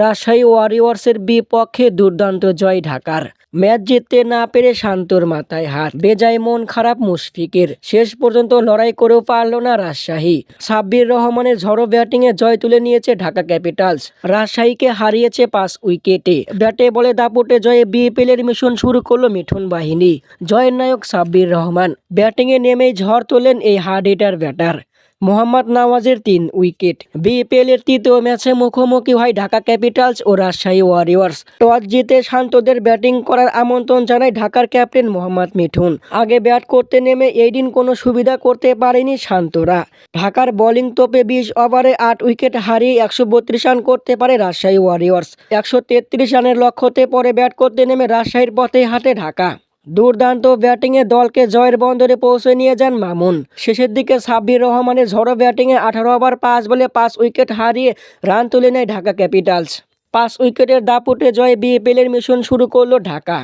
রাজশাহী ওয়ারিয়র্সের বিপক্ষে দুর্দান্ত জয় ঢাকার। ম্যাচ জিততে না পেরে শান্তর মাথায় হাত। বেজায় মন খারাপ মুশফিকের। শেষ পর্যন্ত লড়াই করেও পারল না রাজশাহী। সাব্বির রহমানের ঝড়ো ব্যাটিংয়ে জয় তুলে নিয়েছে ঢাকা ক্যাপিটালস। রাজশাহীকে হারিয়েছে পাঁচ উইকেটে। ব্যাটে বলে দাপুটে জয়ে বিপিএল এর মিশন শুরু করল মিঠুন বাহিনী। জয়ের নায়ক সাব্বির রহমান। ব্যাটিংয়ে নেমেই ঝড় তোলেন এই হার্ড হিটার ব্যাটার। মোহাম্মদ নওয়াজের তিন উইকেট। বিপিএল এর তৃতীয় ম্যাচে মুখোমুখি হয় ঢাকা ক্যাপিটালস ও রাজশাহী ওয়ারিয়র্স। টস জিতে শান্তদের ব্যাটিং করার আমন্ত্রণ জানায় ঢাকার ক্যাপ্টেন মোহাম্মদ মিঠুন। আগে ব্যাট করতে নেমে এই দিন কোনো সুবিধা করতে পারেনি শান্তরা। ঢাকার বোলিং তোপে বিশ ওভারে আট উইকেট হারিয়ে একশো বত্রিশ রান করতে পারে রাজশাহী ওয়ারিয়র্স। একশো তেত্রিশ রানের লক্ষ্যতে পরে ব্যাট করতে নেমে রাজশাহীর পথে হাঁটে ঢাকা। দুর্দান্ত ব্যাটিংয়ে দলকে জয়ের বন্দরে পৌঁছে নিয়ে যান মামুন। শেষের দিকে সাব্বির রহমানের ঝড়ো ব্যাটিংয়ে আঠারো ওভার, পাঁচ বলে পাঁচ উইকেট হারিয়ে রান তুলে নেয় ঢাকা ক্যাপিটালস। পাঁচ উইকেটের দাপুটে জয়ে বিএপিএলের মিশন শুরু করল ঢাকা।